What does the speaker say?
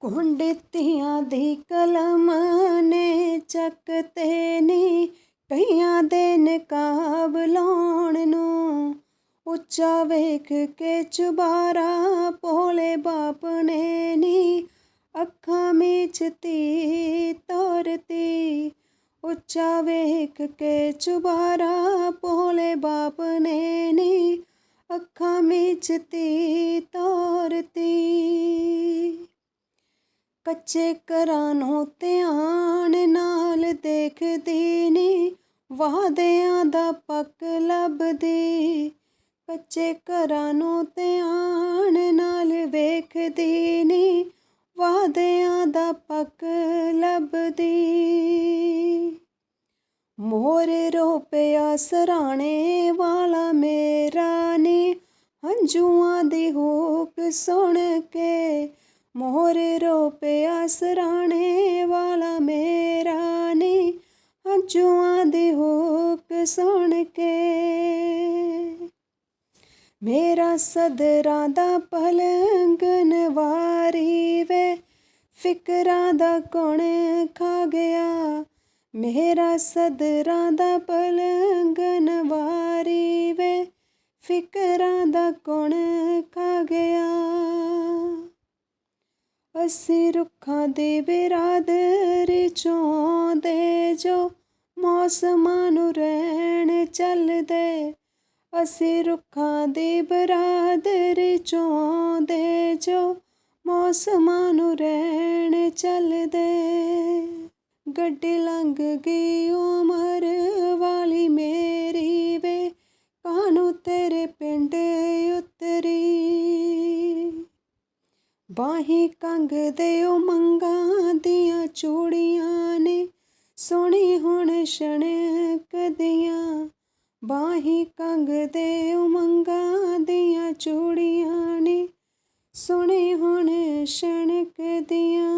ਕੁੰਡਤੀਆਂ ਦੀ ਕਲਮ ਨੇ ਚੱਕ ਤੇ ਨੀ ਕਈਆਂ ਦੇ ਨਕਾਬ ਲਾਉਣ ਨੂੰ। ਉੱਚਾ ਵੇਖ ਕੇ ਚੁਬਾਰਾ ਭੋਲੇ ਬਾਪ ਨੇ ਨੀ, ਅੱਖਾਂ ਮੀਚਤੀ ਤੋਰਤੀ। ਉੱਚਾ ਵੇਖ ਕੇ ਚੁਬਾਰਾ ਭੋਲੇ ਬਾਪ ਨੇ ਨੀ, ਅੱਖਾਂ ਮੀਚਤੀ ਤੋਰਤੀ। ਕੱਚੇ ਘਰਾਂ ਨੂੰ ਧਿਆਨ ਨਾਲ ਦੇਖਦੀ ਨੀ, ਵਾਅਦਿਆਂ ਦਾ ਪੱਕ ਲੱਭਦੀ। ਕੱਚੇ ਘਰਾਂ ਨੂੰ ਧਿਆਨ ਨਾਲ ਵੇਖਦੀ ਨੀ, ਵਾਅਦਿਆਂ ਦਾ ਪੱਕ ਲੱਭਦੀ। ਮੋਰ ਰੋਪਿਆ ਸਰਾਣੇ ਵਾਲਾ ਮੇਰਾ ਨੀ, ਹੰਝੂਆਂ ਦੀ ਹੂਕ ਸੁਣ ਕੇ ਮੋਰ ਰੋਪਿਆ ਸਰਾਣੇ ਵਾਲਾ ਮੇਰਾ ਨੀ, ਹੰਝੂਆਂ ਦੀ ਹੂਕ ਸੁਣ ਕੇ। ਮੇਰਾ ਸਦਰਾਂ ਦਾ ਪਲੰਗ ਨਵਾਰੀ ਵੇ, ਫਿਕਰਾਂ ਦਾ ਕੌਣ ਖਾ ਗਿਆ? ਮੇਰਾ ਸਦਰਾਂ ਦਾ ਪਲੰਗ ਨਵਾਰੀ ਵੇ, ਫਿਕਰਾਂ ਦਾ ਕੌਣ ਖਾ ਗਿਆ? ਅਸੀਂ ਰੁੱਖਾਂ ਦੀ ਬਿਰਾਦਰੀ ਚੋਂ ਦੇ ਜੋ ਮੌਸਮਾਂ ਨੂੰ ਰਹਿਣ ਚੱਲਦੇ, ਅਸੀਂ ਰੁੱਖਾਂ ਦੀ ਬਰਾਦਰੀ ਚੋਂ ਦੇ ਜੋ ਮੌਸਮਾਂ ਨੂੰ ਰਹਿਣ ਚੱਲਦੇ। ਗੱਡੀ ਲੰਘ ਗਈ ਉਮਰ ਵਾਲੀ ਮੇ ਬਾਹੀ ਕੰਗ ਦੇ ਉਮੰਗਾਂ ਦੀਆਂ ਚੂੜੀਆਂ ਨੇ, ਸੋਹਣੀ ਹੁਣ ਛਣਕਦੀਆਂ ਬਾਹੀ ਕੰਗ ਦੇ ਉਮੰਗਾਂ ਦੀਆਂ ਚੂੜੀਆਂ ਨੇ, ਸੋਹਣੀ ਹੁਣ ਛਣਕਦੀਆਂ